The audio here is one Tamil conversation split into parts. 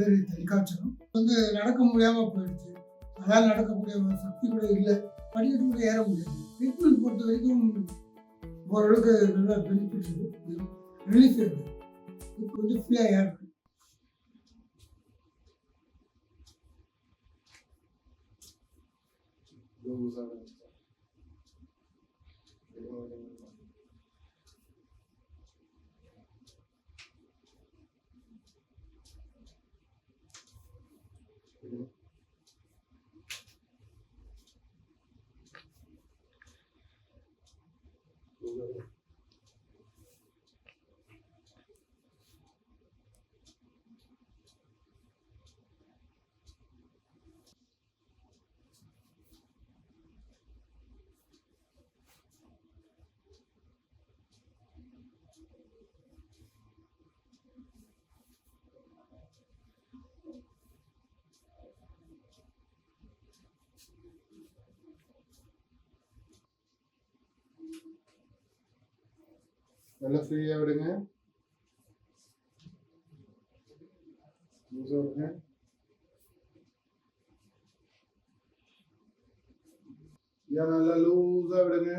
பேர் தெளிக்காய்ச்சலும் வந்து நடக்க முடியாமல் போயிடுச்சு. அதால் நடக்கக்கூடிய ஒரு சக்தி கூட இல்லை. படிக்கட்டு கூட ஏற முடியாது. ட்ரீட்மெண்ட் பொறுத்த வரைக்கும் ஓரளவுக்கு நல்லா பெனிஃபிட் இருக்கு. ரிலீஃப் இருக்கு. இப்போ கொஞ்சம் ஃப்ரீயாக Hallelujah. நல்லா ஃப்ரீயா விடுங்க. விடுங்க ஏன் நல்லா லூசா விடுங்க.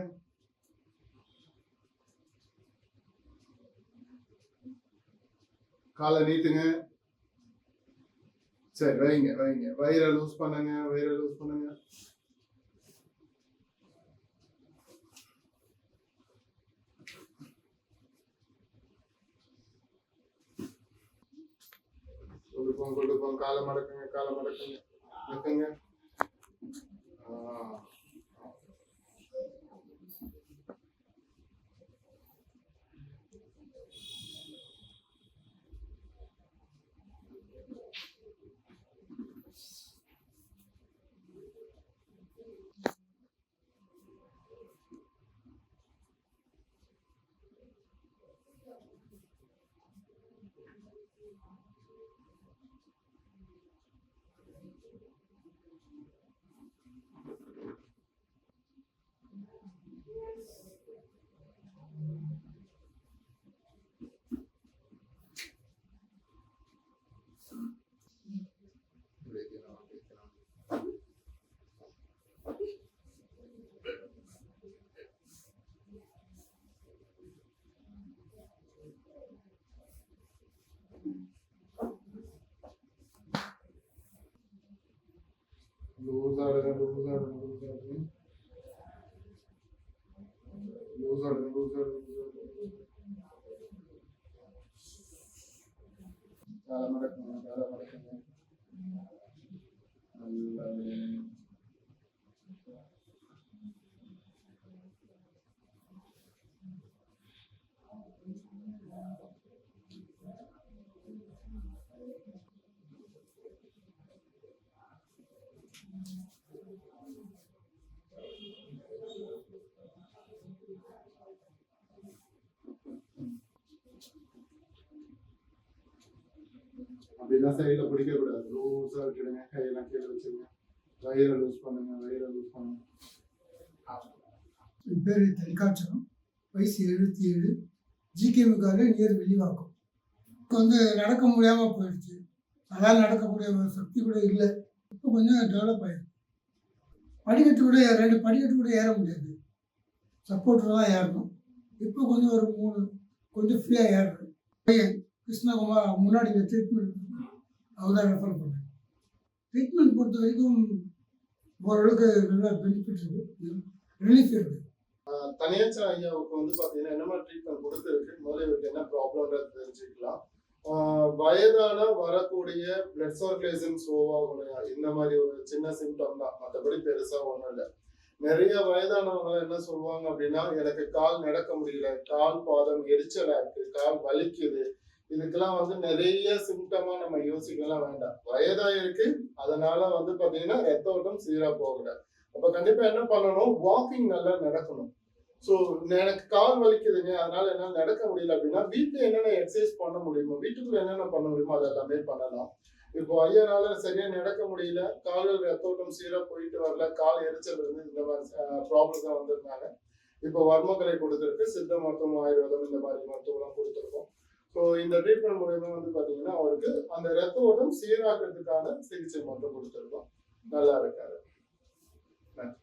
காலை நீட்டுங்க. சரி வைங்க வைங்க. வயிறை லூஸ் பண்ணுங்க வயிறை லூஸ் பண்ணுங்க. கொண்டு போங்க காலம் போங்க காலம் மடக்குங்க காலை லூசா விடுங்க லூசா விடுங்க லூசா விடுங்க லூசா விடுங்க லூசா விடுங்க காலை மடக்குங்க காலை மடக்குங்க நல்லா விடுங்க. அப்படிலாம் சைடில் பிடிக்க கூடாது. லூஸாக விட்டுடுங்க கையெல்லாம் கீழே வச்சுருங்க. வயிறை லூஸ் பண்ணுங்க வயிறை லூஸ் பண்ணுங்க. என் பேர் தெளிக்காய்ச்சலம் வயசு எழுபத்தி ஏழு. ஜிகேவுக்காக நியர் வெளிவாக்கம் இப்போ வந்து நடக்க முடியாமல் போயிடுச்சு. அதால் நடக்கக்கூடிய ஒரு சக்தி கூட இல்லை. இப்போ கொஞ்சம் டெவலப் ஆயிடுச்சு படிக்கட்டு கூட ரெண்டு படிக்கட்டு கூட ஏற முடியாது. சப்போர்ட்டில் தான் ஏறணும். இப்போ கொஞ்சம் ஒரு மூணு கொஞ்சம் ஃப்ரீயாக ஏறுறது பையன் கிருஷ்ணகுமார் முன்னாடி இந்த ட்ரீட்மெண்ட் அவர் ரெஃபர் பண்ணேன் ட்ரீட்மெண்ட் பொறுத்த வரைக்கும் ஓரளவுக்கு நல்லா பெனிஃபிட் இருக்குது ரிலீஃப் இருக்குது தனியாச்ச ஐயாவுக்கு வந்து பார்த்தீங்கன்னா என்ன மாதிரி ட்ரீட்மெண்ட் கொடுத்துருக்கு? முதல்ல இவருக்கு என்ன ப்ராப்ளம்ன்றது தெரிஞ்சுக்கலாம். வயதான வரக்கூடிய பிளட் சர்க்குலேஷன் ஸ்லோவாக இந்த மாதிரி ஒரு சின்ன சிம்டம் தான். மற்றபடி பெருசா ஒன்றும் இல்லை. நிறைய வயதானவங்க என்ன சொல்லுவாங்க அப்படின்னா எனக்கு கால் நடக்க முடியல கால் பாதம் எரிச்சலா இருக்கு கால் வலிக்குது இதுக்கெல்லாம் வந்து நிறைய சிம்டமா நம்ம யோசிக்கலாம் வேண்டாம். வயதா இருக்கு அதனால வந்து பாத்தீங்கன்னா ரத்த ஓட்டம் சீரா போகல அப்ப கண்டிப்பா என்ன பண்ணணும்? வாக்கிங் நல்லா நடக்கணும். ஸோ எனக்கு கால் வலிக்குதுங்க அதனால என்னால் நடக்க முடியல அப்படின்னா வீட்டில் என்னென்ன எக்ஸசைஸ் பண்ண முடியுமோ வீட்டுக்குள்ள என்னென்ன பண்ண முடியுமோ அது எல்லாமே பண்ணலாம். இப்போ ஐயனால சரியா நடக்க முடியல கால்கள் ரத்தோட்டம் சீரா போயிட்டு வரல கால் எரிச்சல் இருந்து இந்த மாதிரி ப்ராப்ளம் தான் வந்திருந்தாங்க. இப்போ வர்மக்கலை கொடுத்துருக்கு சித்த மருத்துவம் ஆயுர்வேதம் இந்த மாதிரி மருத்துவம்லாம் கொடுத்துருக்கோம். ஸோ இந்த ட்ரீட்மெண்ட் மூலயமா வந்து பார்த்தீங்கன்னா அவருக்கு அந்த ரத்த ஓட்டம் சீராக்கிறதுக்கான சிகிச்சை மட்டும் கொடுத்துருக்கோம். நல்லா இருக்காரு. நன்றி.